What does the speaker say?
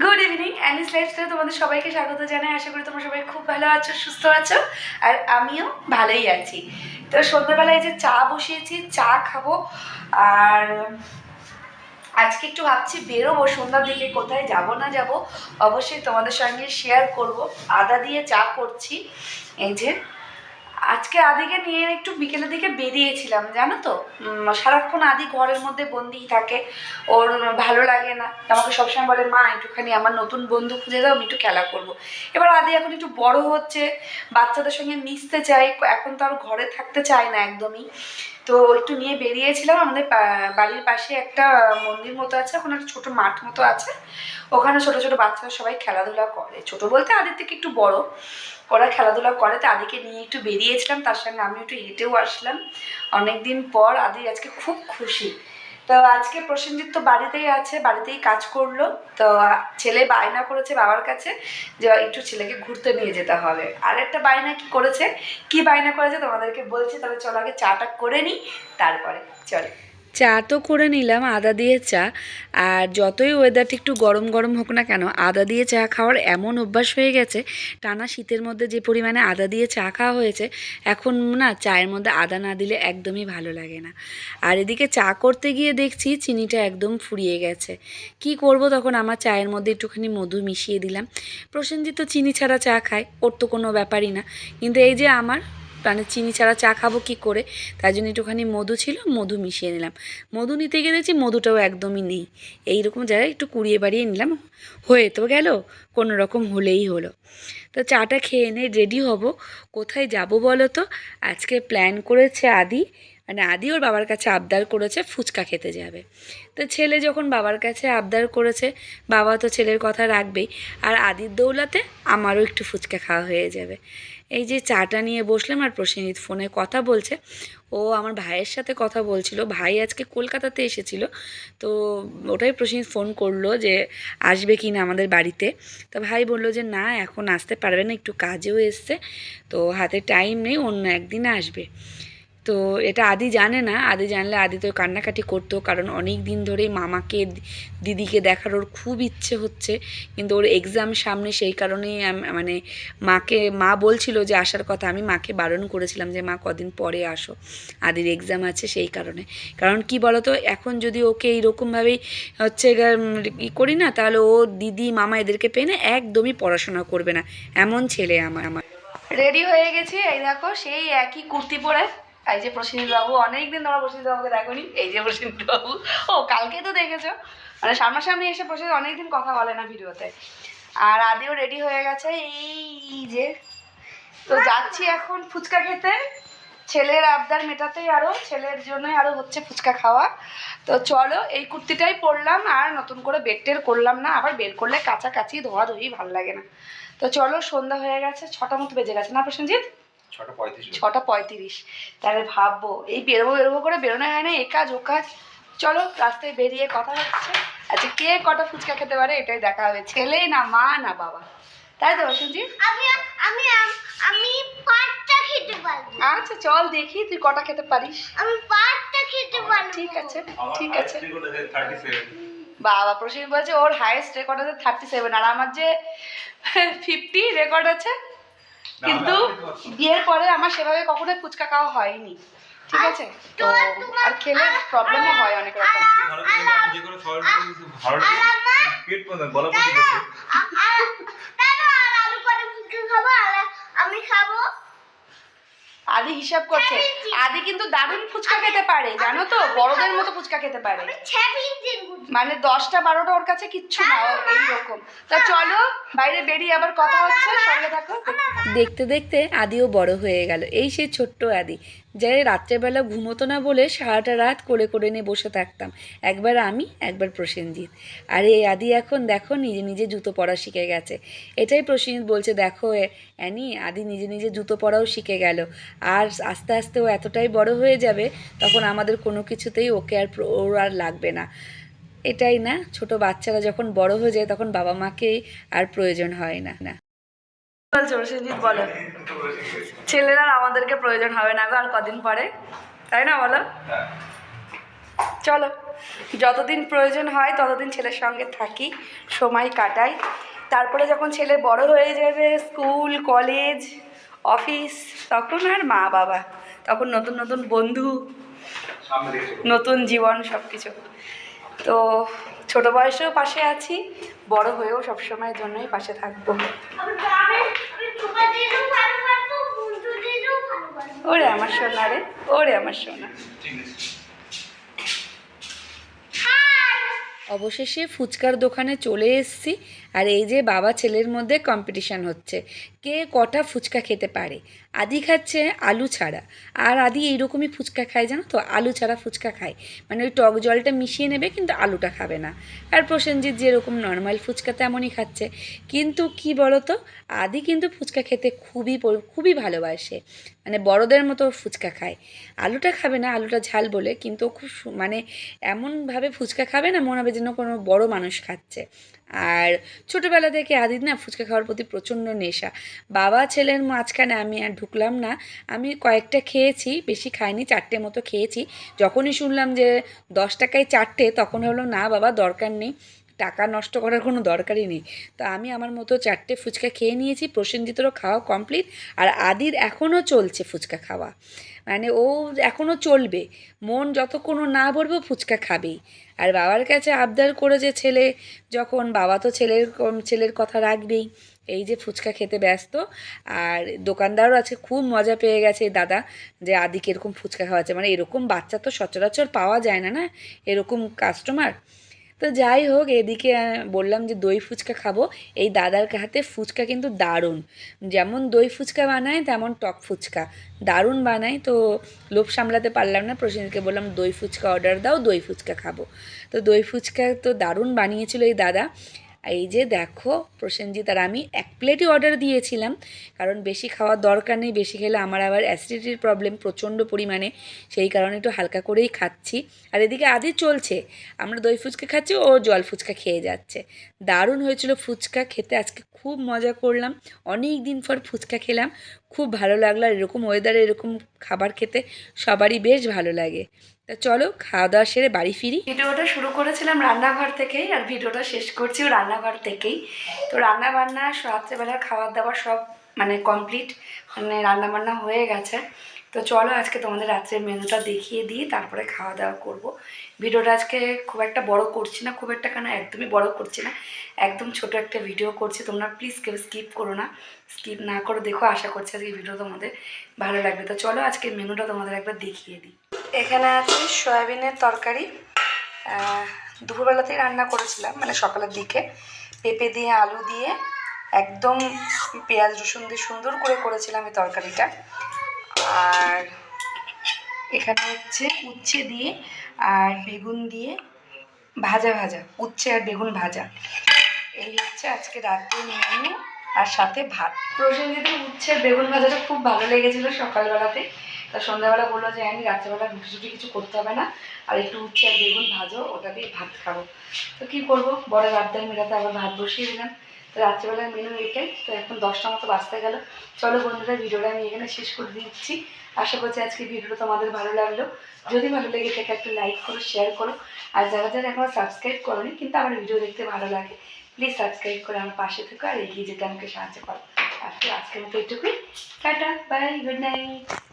Good evening anise লাইফস্টাইলে তোমাদের সবাইকে স্বাগত জানাই। আশা করি তোমরা সবাই খুব ভালো আছো, সুস্থ আছো, আর আমিও ভালোই আছি। তো সন্ধ্যাবেলায় যে চা বসিয়েছি, চা খাব, আর আজকে একটু ভাবছি বেরোবো, সন্ধ্যার দিকে কোথায় যাব না যাব, অবশ্যই তোমাদের সঙ্গে শেয়ার করব। আদা দিয়ে চা করছি, এই যে আজকে আদিকে নিয়ে একটু বিকেলের দিকে বেরিয়েছিলাম, জানো তো? সারাক্ষণ আদি ঘরের মধ্যে বন্দিই থাকে, ওর ভালো লাগে না। আমাকে সবসময় বলে, মা, একটুখানি আমার নতুন বন্ধু খুঁজে দাও, আমি একটু খেলা করব। এবার আদি এখন একটু বড় হচ্ছে, বাচ্চাদের সঙ্গে মিশতে চায়, এখন তো আর ঘরে থাকতে চায় না একদমই। তো একটু নিয়ে বেরিয়েছিলাম, আমাদের বাড়ির পাশে একটা মন্দির মতো আছে, ওখানে একটা ছোটো মাঠ মতো আছে। ওখানে ছোট ছোট বাচ্চারা সবাই খেলাধুলা করে। ছোট বলতে আদির থেকে একটু বড়। ওরা খেলাধুলা করে, তো আদিকে নিয়ে একটু বেরিয়েছিলাম, তার সঙ্গে আমি একটু হেঁটেও আসলাম। অনেকদিন পর আদি আজকে খুব খুশি। তো আজকে প্রসেনজিৎ তো বাড়িতেই আছে, বাড়িতেই কাজ করল। তো ছেলে বায়না করেছে বাবার কাছে যে একটু ছেলেকে ঘুরতে নিয়ে যেতে হবে। আর একটা বায়না কি করেছে? কি বায়না করেছে তোমাদেরকে বলছি, তবে চলো আগে চাটা করে নিই, তারপরে চলে। চা তো করে নিলাম, আদা দিয়ে চা। আর যতই ওয়েদারটা একটু গরম গরম হোক না কেন, আদা দিয়ে চা খাওয়ার এমন অভ্যাস হয়ে গেছে, টানা শীতের মধ্যে যে পরিমাণে আদা দিয়ে চা খাওয়া হয়েছে, এখন না চায়ের মধ্যে আদা না দিলে একদমই ভালো লাগে না। আর এদিকে চা করতে গিয়ে দেখছি চিনিটা একদম ফুরিয়ে গেছে। কি করব তখন আমার চায়ের মধ্যে একটুখানি মধু মিশিয়ে দিলাম। প্রসেনজিৎ তো চিনি ছাড়া চা খায়, ওর তো কোনো ব্যাপারই না। কিন্তু এই যে আমার মানে চিনি ছাড়া চা খাব কী করে? তাই জন্য একটুখানি মধু ছিল, মধু মিশিয়ে নিলাম। মধু নিতে গিয়ে দেখছি মধুটাও একদমই নেই। এইরকম জায়গায় একটু কুড়িয়ে বাড়িয়ে নিলাম। হয়ে তো গেল, কোনো রকম হলেই হলো। তো চাটা খেয়ে এনে রেডি হব। কোথায় যাব বলো তো? আজকে প্ল্যান করেছে আদি। মানে আদি ওর বাবার কাছে আবদার করেছে ফুচকা খেতে যাবে। তো ছেলে যখন বাবার কাছে আবদার করেছে, বাবা তো ছেলের কথা রাখবেই, আর আদির দৌলাতে আমারও একটু ফুচকা খাওয়া হয়ে যাবে। এই যে চাটা নিয়ে বসলাম আর প্রসেনজিৎ ফোনে কথা বলছে। ও আমার ভাইয়ের সাথে কথা বলছিল, ভাই আজকে কলকাতাতে এসেছিল। তো ওটাই প্রসেনজিৎ ফোন করল যে আসবে কি না আমাদের বাড়িতে। তো ভাই বলল যে না, এখন আসতে পারবে না, একটু কাজেও এসছে। তো হাতে টাইম নেই, অন্য একদিন আসবে। তো এটা আদি জানে না। আদি জানলে আদি তো কান্নাকাটি করতো, কারণ অনেক দিন ধরেই মামাকে, দিদিকে দেখার ওর খুব ইচ্ছে হচ্ছে। কিন্তু ওর এক্সাম সামনে সেই কারণেই মানে মাকে, মা বলছিল যে আসার কথা, আমি মাকে বারণ করেছিলাম যে, মা, কদিন পরে আসো। আদির এক্সাম আছে সেই কারণে। কারণ কি বলতো, এখন যদি ওকে এইরকমভাবেই হচ্ছে ই করি না, তাহলে ও দিদি, মামা এদেরকে পেয়ে না একদমই পড়াশোনা করবে না। এমন ছেলে আমার আমার। রেডি হয়ে গেছি? এই দেখো, সেই একই কুর্তি পরে এই যে প্রসেনজিৎ বাবু অনেকদিন তোমরা প্রসেনজিৎ বাবুকে দেখোনি। এই যে প্রসেনজিৎ বাবু ও কালকে তো দেখেছ। মানে সামনাসামনি এসে প্রসেনজিৎ অনেকদিন কথা বলে না ভিডিওতে। আর আদিও রেডি হয়ে গেছে এই যে। তো যাচ্ছি এখন ফুচকা খেতে। ছেলের আবদার মেটাতেই আরও ছেলের জন্যই আরও হচ্ছে ফুচকা খাওয়া। তো চলো এই কুর্তিটাই পরলাম আর নতুন করে বেড টের করলাম না আবার বের করলে কাছাকাছি ধোয়া ধুই ভালো লাগে না। তো চলো সন্ধ্যা হয়ে গেছে ছটা মতো বেজে গেছে না প্রসেনজিৎ? ছটা পঁয়ত্রিশ ছটা পঁয়ত্রিশ। তাহলে ভাববো এই বেরোবো বেরোবো করে বেরোনো হয় না এ কাজ ও কাজ। চলো রাস্তায় বেরিয়ে কথা হচ্ছে। আচ্ছা কে কটা ফুচকা খেতে পারে এটাই দেখা হবে। ছেলে না মা না বাবা? তাই তো প্রসেনজিৎ আমি আমি আমি পাঁচটা খেতে পারব। আচ্ছা চল দেখি তুই কটা খেতে পারিস? আমি পাঁচটা খেতে পারব। ঠিক আছে ঠিক আছে। বাবা প্রসেন বলছে ওর হাইয়েস্ট রেকর্ড আছে থার্টি সেভেন আর আমার যে ফিফটি রেকর্ড আছে কিন্তু বিয়ের পরে আমার সেভাবে কখনো ফুচকা খাওয়া হয়নি। ঠিক আছে? তো আর খেলে প্রবলেমও হয় অনেক রকম। আমি খাব। আদি হিসাব করছে। আদি কিন্তু দারুণ ফুচকা খেতে পারে জানো তো? বড়দের মতো ফুচকা খেতে পারে। মানে দশটা বারোটা ওর কাছে কিচ্ছু না এইরকম। তা চলো বাইরে বেরিয়ে আবার কথা হচ্ছে সঙ্গে থাকো। দেখতে দেখতে আদিও বড় হয়ে গেল। এই সেই ছোট্ট আদি। যে রাত্রেবেলা ঘুমোতো না বলে সারাটা রাত কোলে করে নিয়ে বসে থাকতাম। একবার আমি, একবার প্রসেনজিৎ। আর এই আদি এখন দেখো নিজে নিজে জুতো পরা শিখে গেছে। এটাই প্রসেনজিৎ বলছে, দেখো অ্যানি, আদি নিজে নিজে জুতো পরাও শিখে গেল। আর আস্তে আস্তে ও এতটাই বড় হয়ে যাবে, তখন আমাদের কোনো কিছুতেই ওকে আর ওর আর লাগবে না। এটাই না, ছোট বাচ্চারা যখন বড় হয়ে যায়, তখন বাবা মাকেই আর প্রয়োজন হয় না না। বলছো বলো। ছেলেরা আমাদেরকে প্রয়োজন হবে না গো আর কদিন পরে, তাই না বলো? চলো, যতদিন প্রয়োজন হয় ততদিন ছেলের সঙ্গে থাকি, সময় কাটাই। তারপরে যখন ছেলে বড় হয়ে যাবে, স্কুল, কলেজ, অফিস, তখন আর মা বাবা, তখন নতুন নতুন বন্ধু। নতুন জীবন সব কিছু তো ছোট বয়সেও পাশে আছি বড় হয়েও সব সবসময়ের জন্যই পাশে থাকব। ওরে আমার সোনা রে, ওরে আমার সোনা। অবশেষে ফুচকার দোকানে চলে এসেছি। আর এই যে বাবা ছেলের মধ্যে কম্পিটিশান হচ্ছে, কে কটা ফুচকা খেতে পারে? আদি খাচ্ছে আলু ছাড়া। আর আদি এইরকমই ফুচকা খায় জানো তো? আলু ছাড়া ফুচকা খায়। মানে ওই টক জলটা মিশিয়ে নেবে কিন্তু আলুটা খাবে না। আর প্রসেনজিৎ যেরকম নর্মাল ফুচকা তেমনই খাচ্ছে। কিন্তু কি বলো তো আদি কিন্তু ফুচকা খেতে খুবই খুবই ভালোবাসে। মানে বড়দের মতো ফুচকা খায়। আলুটা খাবে না, আলুটা ঝাল বলে, কিন্তু খুব মানে এমনভাবে ফুচকা খাবে না, মনে হবে যেন কোনো বড় মানুষ খাচ্ছে। আর ছোটোবেলা থেকে আদিত না ফুচকা খাওয়ার প্রতি প্রচণ্ড নেশা। বাবা ছেলের মাঝখানে আমি আর ঢুকলাম না। আমি কয়েকটা খেয়েছি, বেশি খাইনি, চারটে মতো খেয়েছি। যখনই শুনলাম যে দশ টাকায় চারটে, তখন হলো না বাবা, দরকার নেই। টাকা নষ্ট করার কোনো দরকারই নেই। তো আমি আমার মতো চারটে ফুচকা খেয়ে নিয়েছি, প্রসেনজিতেরও খাওয়া কমপ্লিট আর আদির এখনও চলছে ফুচকা খাওয়া। মানে ও এখনও চলবে। মন যতক্ষণ না ভরবে ফুচকা খাবেই। আর বাবার কাছে আবদার করে যে ছেলে, যখন বাবা তো ছেলের ছেলের কথা রাখবেই, এই যে ফুচকা খেতে ব্যস্ত। আর দোকানদারও আছে, খুব মজা পেয়ে গেছে দাদা, যে আদিকে এরকম ফুচকা খাওয়াচ্ছে। মানে এরকম বাচ্চা তো সচরাচর পাওয়া যায় না না? এরকম কাস্টমার তো যাই হোক, এদিকে বললাম যে দই ফুচকা খাব। এই দাদার হাতে ফুচকা কিন্তু দারুণ। যেমন দই ফুচকা বানায়, তেমন টক ফুচকা। দারুণ বানায়, তো লোভ সামলাতে পারলাম না। প্রসেনকে বললাম, দই ফুচকা অর্ডার দাও, দই ফুচকা খাব। তো দই ফুচকা তো দারুণ বানিয়েছিল এই দাদা। এই যে দেখো, প্রসেনজিৎ আর আমি এক প্লেটই অর্ডার দিয়েছিলাম। কারণ বেশি খাওয়ার দরকার নেই, বেশি খেলে আমার আবার অ্যাসিডিটির প্রবলেম প্রচণ্ড পরিমাণে। সেই কারণে একটু হালকা করেই খাচ্ছি। আর এদিকে আদি চলছে। আমরা দই ফুচকা খাচ্ছি, ও জল ফুচকা খেয়ে যাচ্ছে। দারুণ হয়েছিল ফুচকা খেতে, আজকে খুব মজা করলাম। অনেক দিন পর ফুচকা খেলাম। খুব ভালো লাগল, আর এরকম ওয়েদারে এরকম খাবার খেতে সবারই বেশ ভালো লাগে। তা চলো, খাওয়া দাওয়া সেরে বাড়ি ফিরি। ভিডিওটা শুরু করেছিলাম রান্নাঘর থেকেই, আর ভিডিওটা শেষ করছিও রান্নাঘর থেকেই। তো রান্না বান্না রাত্রেবেলার খাবার দাবার সব মানে কমপ্লিট মানে রান্না বান্না হয়ে গেছে। তো চলো আজকে তোমাদের রাত্রের মেনুটা দেখিয়ে দিই, তারপরে খাওয়া দাওয়া করব। ভিডিওটা আজকে খুব একটা বড় করছি না, খুব একটা কেন একদমই বড় করছি না। একদম ছোট একটা ভিডিও করছি, তোমরা প্লিজ কেউ স্কিপ করো না। স্কিপ না করে, দেখো, আশা করছি আজকে ভিডিও তোমাদের ভালো লাগবে। তো চলো আজকে মেনুটা তোমাদের একবার দেখিয়ে দিই। এখানে আছে সয়াবিনের তরকারি। দুপুরবেলাতেই রান্না করেছিলাম মানে সকালের দিকে। পেঁপে দিয়ে, আলু দিয়ে, একদম পেঁয়াজ, রসুন দিয়ে সুন্দর করে করেছিলাম এই তরকারিটা। আর এখানে হচ্ছে উচ্ছে দিয়ে আর বেগুন দিয়ে ভাজা ভাজা, উচ্ছে আর বেগুন ভাজা। এই হচ্ছে আজকে রাতের মেনু আর সাথে ভাত। প্রসেনজিতের উচ্ছে বেগুন ভাজাটা খুব ভালো লেগেছিলো সকালবেলাতে। তা সন্ধ্যাবেলা বলল যে আমি রাত্রেবেলা রুটি টুটি কিছু করতে হবে না। আর একটু উচ্ছে আর বেগুন ভাজো, ওটা দিয়ে ভাত খাব। তো কী করব? বড় রাতদার মেলাতে আবার ভাত বসিয়ে দিলাম। তো রাত্রেবেলার মেনু এটাই। তো এখন দশটা মতো বাঁচতে গেল। চলো বন্ধুরা, ভিডিওটা আমি এখানে শেষ করে দিচ্ছি। আশা করছি আজকে ভিডিওটা তোমাদের ভালো লাগল। যদি ভালো লেগে থাকে, একটা লাইক করো শেয়ার করো। আর যারা যারা এখনও সাবস্ক্রাইব করোনি, কিন্তু আমার ভিডিও দেখতে ভালো লাগে প্লিজ সাবস্ক্রাইব করে আমার পাশে থেকো আর এগিয়ে যেতে আমাকে সাহায্য করো। আজকে আজকের মতো এটুকুই। Tata, bye, good night.